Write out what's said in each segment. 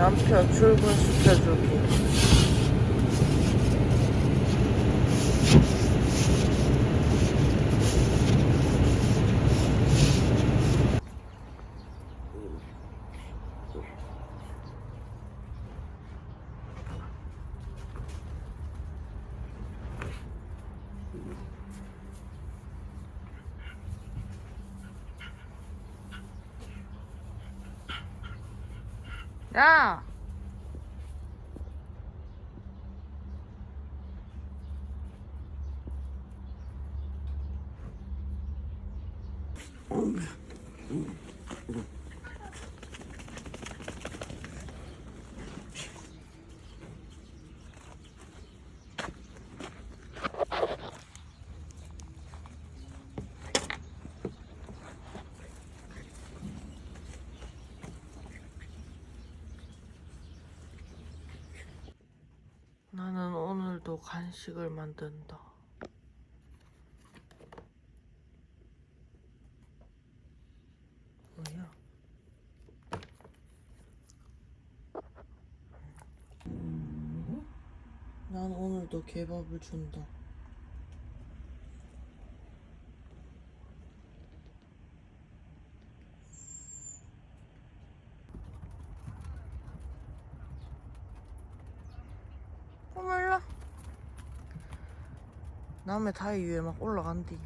남편 출근 시켜주기. 야! 나는 간식을 만든다. 뭐야? 음, 난 오늘도 개밥을 준다. 꼬말라. 남의 다리 위에 막 올라간디.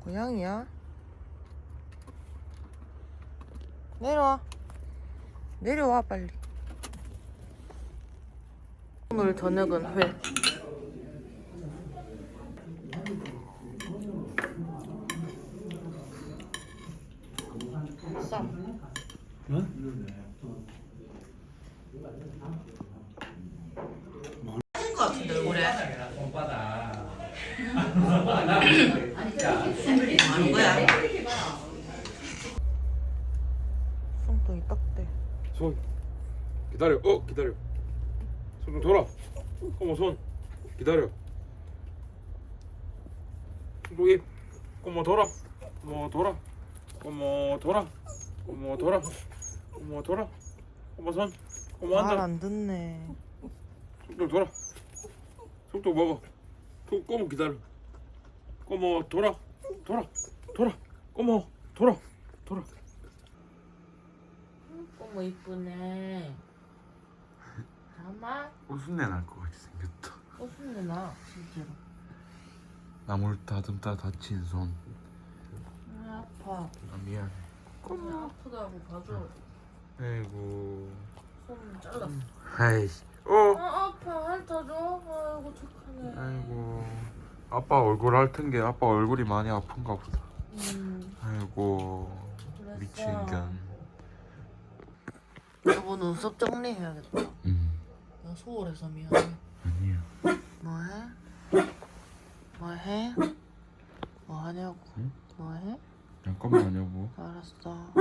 고양이야? 내려와. 내려와 빨리. 오늘 저녁은 회. 쌈. 것 같은데 얼굴에. 손등이 딱대. 손. 기다려. 어 기다려. 손 좀 돌아. 어머 손. 기다려. 손동이. 어머 돌아. 어머 돌아. 어머 돌아. 어머 돌아. 어머 돌아. 어머 손. 말 앉아 안 듣네. 손좀 돌아. 손좀 먹어. 손 꼬모 기다려 꼬모 돌아 돌아 돌아 꼬모 돌아 돌아 어머 이쁘네. 잠깐만. 웃음내 날 것 같이 생겼다. 웃음내 나 실제로. 나물 다듬다 다친 손. 아, 아파. 아 미안해. 꼬마 아프다고 봐줘. 아이고. 손 잘랐어. 아이씨. 어. 아 아파 핥아줘. 아이고 착하네. 아이고. 아빠 얼굴 핥은 게 아빠 얼굴이 많이 아픈가 보다. 음 아이고. 그랬어. 미친견. 여보 눈썹 정리해야겠다. 음. 나 소홀해서 미안해. 아니야. 뭐해? 뭐해? 뭐하냐고? 응? 뭐해? 잠깐만 여보. 알았어.